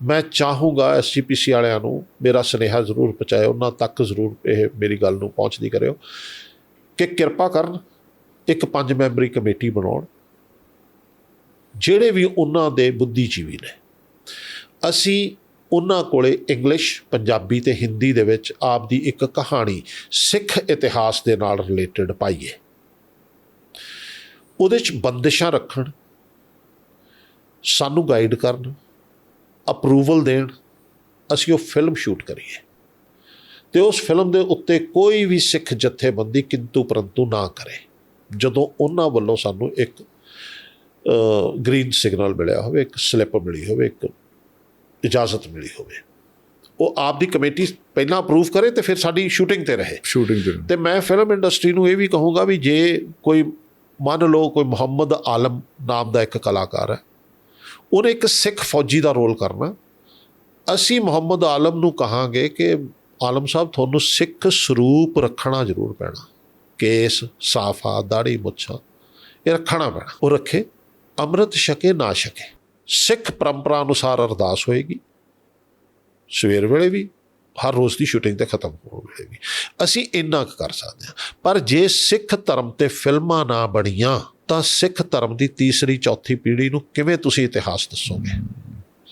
ਮੈਂ ਚਾਹੂੰਗਾ ਐਸਜੀਪੀਸੀ ਵਾਲਿਆਂ ਨੂੰ ਮੇਰਾ ਸੁਨੇਹਾ ਜ਼ਰੂਰ ਪਹੁੰਚਾਇਓ, ਉਹਨਾਂ ਤੱਕ ਜ਼ਰੂਰ ਇਹ ਮੇਰੀ ਗੱਲ ਨੂੰ ਪਹੁੰਚਦੀ ਕਰਿਓ ਕਿ ਕਿਰਪਾ ਕਰਨ ਇੱਕ ਪੰਜ ਮੈਂਬਰੀ ਕਮੇਟੀ ਬਣਾਉਣ, ਜਿਹੜੇ ਵੀ ਉਹਨਾਂ ਦੇ ਬੁੱਧੀਜੀਵੀ ਨੇ। ਅਸੀਂ ਉਹਨਾਂ ਕੋਲੇ ਇੰਗਲਿਸ਼, ਪੰਜਾਬੀ ਤੇ ਹਿੰਦੀ ਦੇ ਵਿੱਚ ਆਪ ਦੀ ਇੱਕ ਕਹਾਣੀ, ਸਿੱਖ ਇਤਿਹਾਸ ਦੇ ਨਾਲ ਰਿਲੇਟਡ ਪਾਈਏ। ਉਹਦੇ ਚ ਬੰਦਿਸ਼ਾਂ ਰੱਖਣ, ਸਾਨੂੰ ਗਾਈਡ ਕਰਨ ਅਪਰੂਵਲ ਦੇਣ ਅਸੀਂ ਉਹ ਫਿਲਮ ਸ਼ੂਟ ਕਰੀਏ ਤੇ ਉਸ ਫਿਲਮ ਦੇ ਉੱਤੇ ਕੋਈ ਵੀ ਸਿੱਖ ਜਥੇਬੰਦੀ ਕਿੰਤੂ ਪਰੰਤੂ ਨਾ ਕਰੇ। ਜਦੋਂ ਉਹਨਾਂ ਵੱਲੋਂ ਸਾਨੂੰ ਇੱਕ ਗ੍ਰੀਨ ਸਿਗਨਲ ਮਿਲਿਆ ਹੋਵੇ ਇੱਕ ਸਲਿੱਪ ਮਿਲੀ ਹੋਵੇ ਇੱਕ ਇਜਾਜ਼ਤ ਮਿਲੀ ਹੋਵੇ। ਉਹ ਆਪ ਦੀ ਕਮੇਟੀ ਪਹਿਲਾਂ ਅਪਰੂਵ ਕਰੇ ਤੇ ਫਿਰ ਸਾਡੀ ਸ਼ੂਟਿੰਗ ਤੇ ਰਹੇ। ਸ਼ੂਟਿੰਗ ਤੇ ਤੇ ਮੈਂ ਫਿਲਮ ਇੰਡਸਟਰੀ ਨੂੰ ਇਹ ਵੀ ਕਹੂੰਗਾ ਵੀ ਜੇ ਕੋਈ ਮੰਨ ਲਓ ਕੋਈ ਮੁਹੰਮਦ ਆਲਮ ਨਾਮ ਦਾ ਇੱਕ ਕਲਾਕਾਰ ਹੈ ਉਹਨੇ ਇੱਕ ਸਿੱਖ ਫੌਜੀ ਦਾ ਰੋਲ ਕਰਨਾ। ਅਸੀਂ ਮੁਹੰਮਦ ਆਲਮ ਨੂੰ ਕਹਾਂਗੇ ਕਿ ਆਲਮ ਸਾਹਿਬ, ਤੁਹਾਨੂੰ ਸਿੱਖ ਸਰੂਪ ਰੱਖਣਾ ਜ਼ਰੂਰ ਪੈਣਾ। ਕੇਸ, ਸਾਫਾ ਦਾੜੀ ਮੁੱਛਾਂ, ਇਹ ਰੱਖਣਾ ਪੈਣਾ। ਉਹ ਰੱਖੇ, ਅੰਮ੍ਰਿਤ ਛਕੇ, ਨਾ ਛਕੇ। ਸਿੱਖ ਪਰੰਪਰਾ ਅਨੁਸਾਰ ਅਰਦਾਸ ਹੋਏਗੀ। ਸਵੇਰ ਵੇਲੇ ਵੀ ਹਰ ਰੋਜ਼ ਦੀ ਸ਼ੂਟਿੰਗ ਤੇ ਖਤਮ ਹੋ ਵੇਲੇ ਅਸੀਂ ਇੰਨਾ ਕੁ ਕਰ ਸਕਦੇ ਹਾਂ। ਪਰ ਜੇ ਸਿੱਖ ਧਰਮ ਤੇ ਫਿਲਮਾਂ ਨਾ ਬਣੀਆਂ, ਤਾਂ ਸਿੱਖ ਧਰਮ ਦੀ ਤੀਸਰੀ ਚੌਥੀ ਪੀੜ੍ਹੀ ਨੂੰ ਕਿਵੇਂ ਤੁਸੀਂ ਇਤਿਹਾਸ ਦੱਸੋਗੇ?